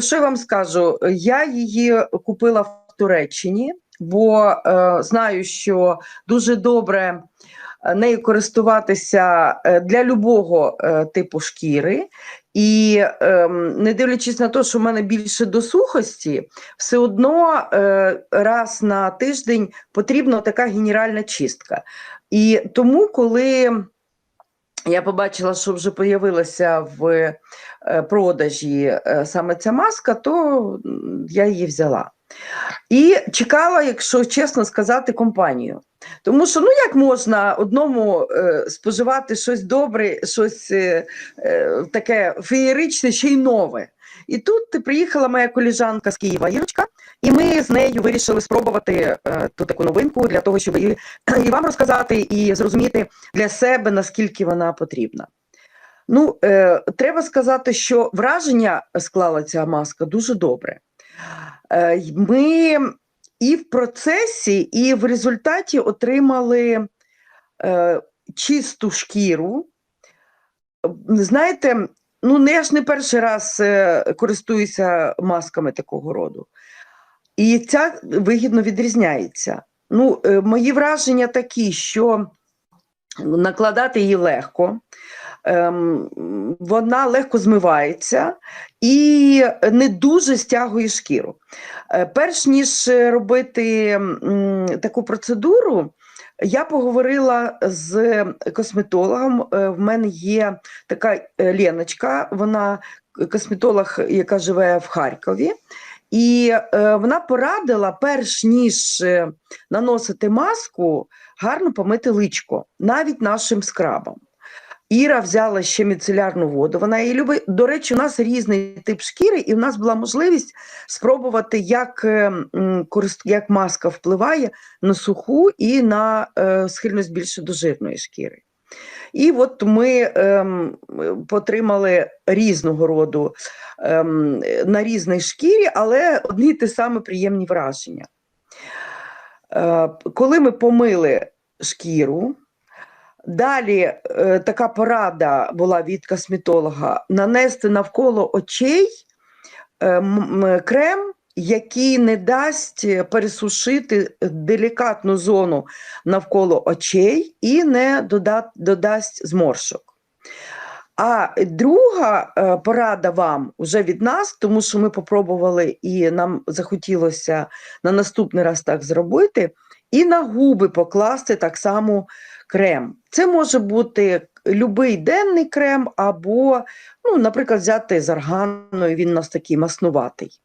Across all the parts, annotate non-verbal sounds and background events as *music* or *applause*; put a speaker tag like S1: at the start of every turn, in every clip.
S1: що я вам скажу? Я її купила в Туреччині, бо е, знаю, що дуже добре е, нею користуватися е, для любого е, типу шкіри. І е, не дивлячись на те, що в мене більше до сухості, все одно е, раз на тиждень потрібна така генеральна чистка. І тому, коли я побачила, що вже з'явилася в е, продажі е, саме ця маска, то я її взяла. І чекала, якщо чесно сказати, компанію. Тому що ну як можна одному е, споживати щось добре, щось е, е, таке феєричне, ще й нове. І тут приїхала моя коліжанка з Києва Ірочка, і ми з нею вирішили спробувати е, ту таку новинку для того, щоб і, *clears throat* і вам розказати, і зрозуміти для себе, наскільки вона потрібна. Ну, е, треба сказати, що враження склала ця маска дуже добре. Е, ми і в процесі, і в результаті отримали е, чисту шкіру. Знаєте, ну я ж не перший раз е, користуюся масками такого роду. І ця вигідно відрізняється. Ну, е, мої враження такі, що накладати її легко, ем, вона легко змивається і не дуже стягує шкіру. Е, Перш ніж робити таку процедуру, я поговорила з косметологом. Е, В мене є така Леночка, вона косметолог, яка живе в Харкові. І е, вона порадила, перш ніж е, наносити маску, гарно помити личко, навіть нашим скрабом. Іра взяла ще міцелярну воду, вона її любить. До речі, у нас різний тип шкіри, і у нас була можливість спробувати, як, е, як маска впливає на суху і на е, схильність більше до жирної шкіри. І от ми ем, потримали різного роду ем, на різній шкірі, але одні й ті самі приємні враження. Е, коли ми помили шкіру, далі е, така порада була від косметолога нанести навколо очей е, крем, який не дасть е, пересушити делікатну зону навколо очей і не дода- додасть зморшок. А друга е, порада вам вже від нас, тому що ми попробували і нам захотілося на наступний раз так зробити, і на губи покласти так само крем. Це може бути любий денний крем, або, ну, наприклад, взяти з арганою, він у нас такий маснуватий.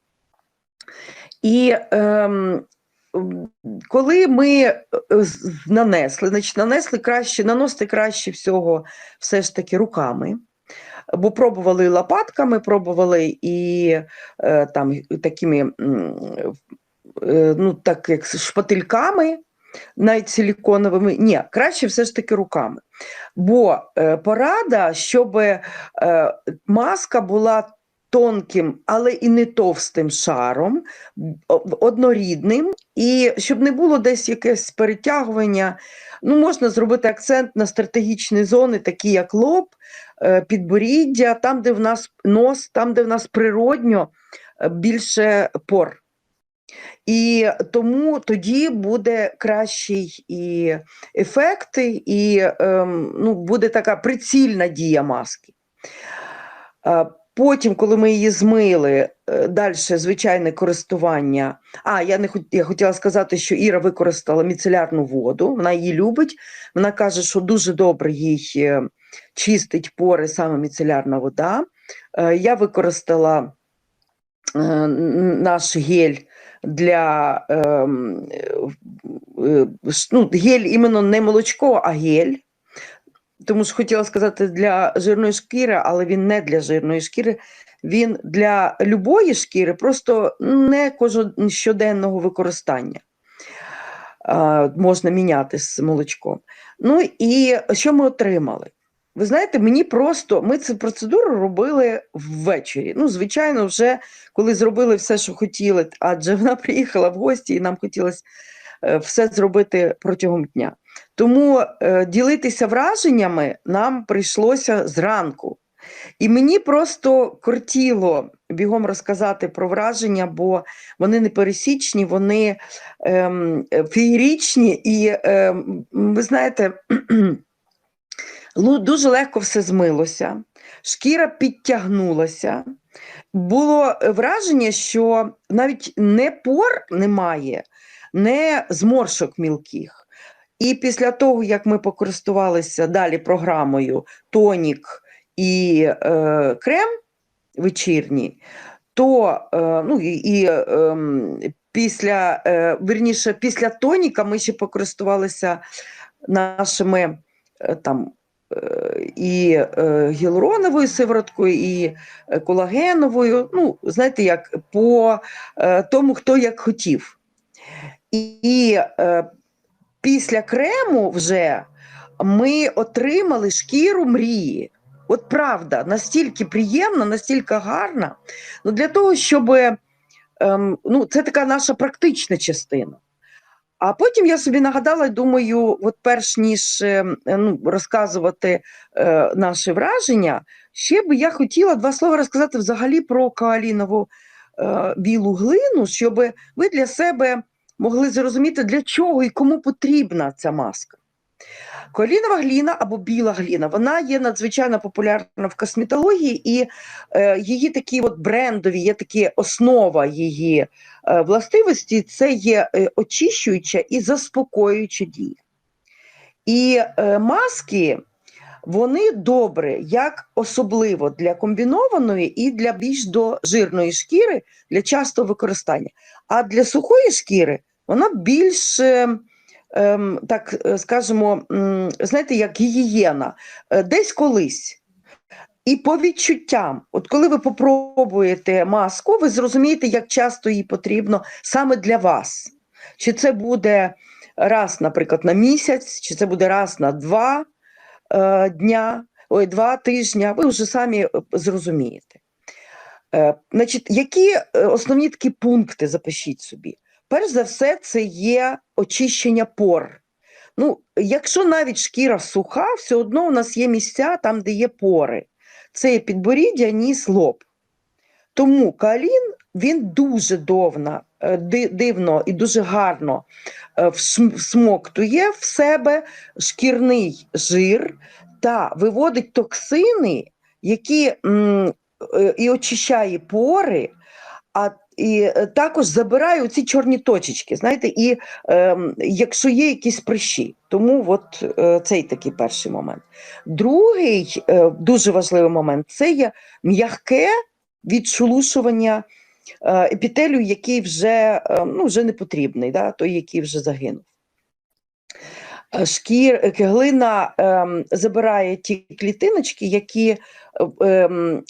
S1: І ем, коли ми е, нанесли, значить, нанесли краще, наносити краще всього все ж таки руками. Бо пробували лопатками, пробували і е, там такими, е, ну, так як шпательками, навіть силіконовими. Ні, краще все ж таки руками. Бо е, порада, щоб е, маска була тонким, але і не товстим шаром, однорідним, і щоб не було десь якесь перетягування. Ну, можна зробити акцент на стратегічні зони, такі як лоб, е, підборіддя, там, де в нас нос, там, де в нас природньо е, більше пор. І тому тоді буде кращий і ефект, і ем, ну, буде така прицільна дія маски. Е, Потім, коли ми її змили, далі звичайне користування. А, я не хот- я хотіла сказати, що Іра використала міцелярну воду, вона її любить. Вона каже, що дуже добре їй е, чистить пори саме міцелярна вода. Е, Я використала е, наш гель для ем, е, ну, гель іменно не молочко, а гель. Тому що хотіла сказати для жирної шкіри, але він не для жирної шкіри, він для любої шкіри, просто не кожен- щоденного використання. Можна міняти з молочком. Ну і що ми отримали? Ви знаєте, мені просто ми цю процедуру робили ввечері. Ну, звичайно, вже коли зробили все, що хотіли, адже вона *laughs* приїхала в гості, і нам хотілося е, все зробити протягом дня. Тому е, ділитися враженнями нам прийшлося зранку. І мені просто кортіло бігом розказати про враження, бо вони не пересічні, вони ем, е, феєрічні, і ем, ви знаєте, *clears throat* дуже легко все змилося, шкіра підтягнулася. Було е, враження, що навіть не пор немає, не зморшок мілких. І після того, як ми покористувалися далі програмою тонік і е, крем вечірній, то е, ну, і, і ем, після, е, вірніше, після тоніка ми ще покористувалися нашими е, там. е, І е, гіалуроновою сивороткою, і е, колагеновою. Ну, знаєте, як по е, тому, хто як хотів. І, і е, після крему вже ми отримали шкіру мрії. От правда, настільки приємна, настільки гарна. Ну, для того, щоб ем, ну, це така наша практична частина. А потім я собі нагадала, думаю, от перш ніж ем, ну, розказувати е, наші враження, ще би я хотіла два слова розказати взагалі про каолінову е, білу глину, щоб ви для себе могли зрозуміти, для чого і кому потрібна ця маска. Колінова гліна або біла гліна, вона є надзвичайно популярна в косметології, і е, її такі от брендові, є такі основа її е, властивості, це є е, очищуюча і заспокоююча дія. І е, маски, вони добре, як особливо для комбінованої і для більш до жирної шкіри для частого використання. А для сухої шкіри вона більш. ем, так е, скажемо, знаєте, як гігієна, е, десь колись. І по відчуттям, от коли ви попробуєте маску, ви зрозумієте, як часто її потрібно саме для вас. Чи це буде раз, наприклад, на місяць, чи це буде раз на два е, дня, ой, два тижня, ви вже самі е, зрозумієте. Е, значить, які основні такі пункти запишіть собі? Перш за все, це є очищення пор. Ну, якщо навіть шкіра суха, все одно у нас є місця там, де є пори. Це є підборіддя, ніс, лоб. Тому каолін він дуже довно, е, дивно і дуже гарно е, всмоктує в себе шкірний жир та виводить токсини, які е, і очищає пори, а і е, також забирає ці чорні точечки, знаєте, і е, якщо є якісь прищі. Тому от е, цей такий перший момент. Другий е, дуже важливий момент це є м'яке відшелушування е, епітелю, який вже, е, ну, вже не потрібний, да, той, який вже загинув. Е, Шкір, е, глина ем, забирає ті клітиночки, які е, ем,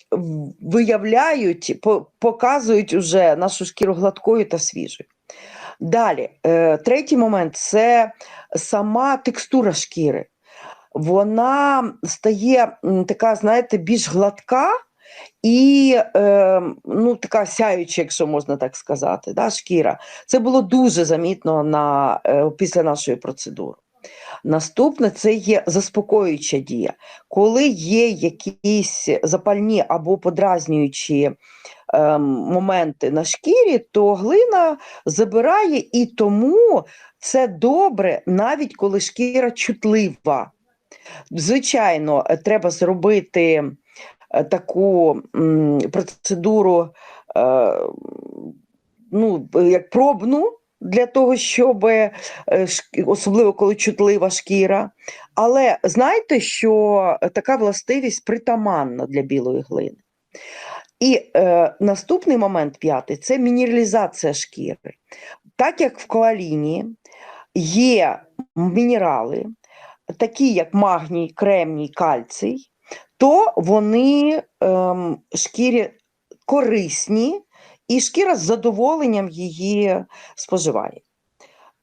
S1: виявляють, по, показують уже нашу шкіру гладкою та свіжою. Далі, е, третій момент це сама текстура шкіри. Вона стає така, знаєте, більш гладка і е, ну, така сяюча, якщо можна так сказати, да, шкіра. Це було дуже замітно на, е, після нашої процедури. Наступне це є заспокоююча дія. Коли є якісь запальні або подразнюючі ем, моменти на шкірі, то глина забирає, і тому це добре, навіть коли шкіра чутлива. Звичайно, е, треба зробити е, таку процедуру, е, ну, як пробну. Для того, щоб е, особливо коли чутлива шкіра. Але знайте, що така властивість притаманна для білої глини. І е, наступний момент п'ятий це мінералізація шкіри. Так як в коаліні є мінерали, такі як магній, кремній, кальцій, то вони ем, шкірі корисні, і шкіра з задоволенням її споживає.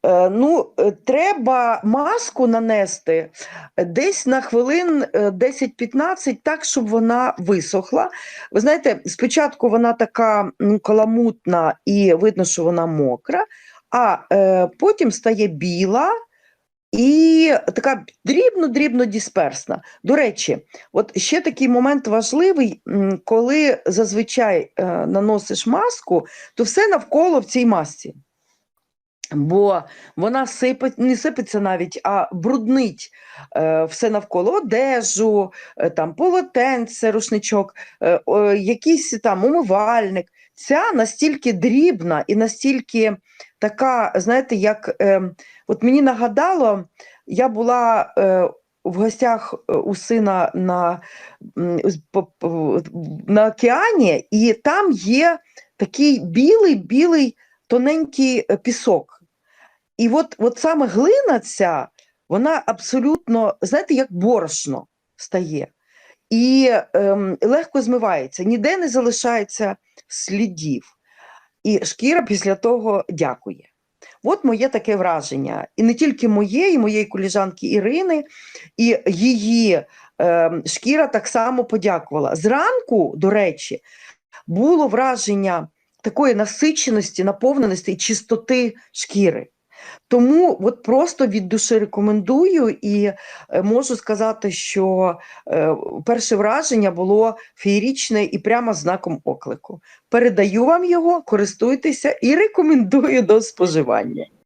S1: Е, ну, е, треба маску нанести десь на хвилин е, 10-15, так, щоб вона висохла. Ви знаєте, спочатку вона така каламутна і видно, що вона мокра, а е, потім стає біла, і така дрібно-дрібно дисперсна. До речі, от ще такий момент важливий, коли зазвичай е, наносиш маску, то все навколо в цій масці. Бо вона сипить, не сипеться навіть, а бруднить е, все навколо одежу, е, там полотенце, рушничок, е, о, якийсь там умивальник. Ця настільки дрібна і настільки така, знаєте, як е, от мені нагадало, я була е, в гостях е, у сина на, на океані, і там є такий білий, білий тоненький е, пісок. І от, от саме глина ця, вона абсолютно, знаєте, як борошно стає. І ем, легко змивається, ніде не залишається слідів. І шкіра після того дякує. От моє таке враження. І не тільки моє, і моєї коліжанки Ірини, і її ем, шкіра так само подякувала. Зранку, до речі, було враження такої насиченості, наповненості і чистоти шкіри. Тому от просто від душі рекомендую і е, можу сказати, що е, перше враження було феєрічне і прямо знаком оклику. Передаю вам його, користуйтеся і рекомендую до споживання.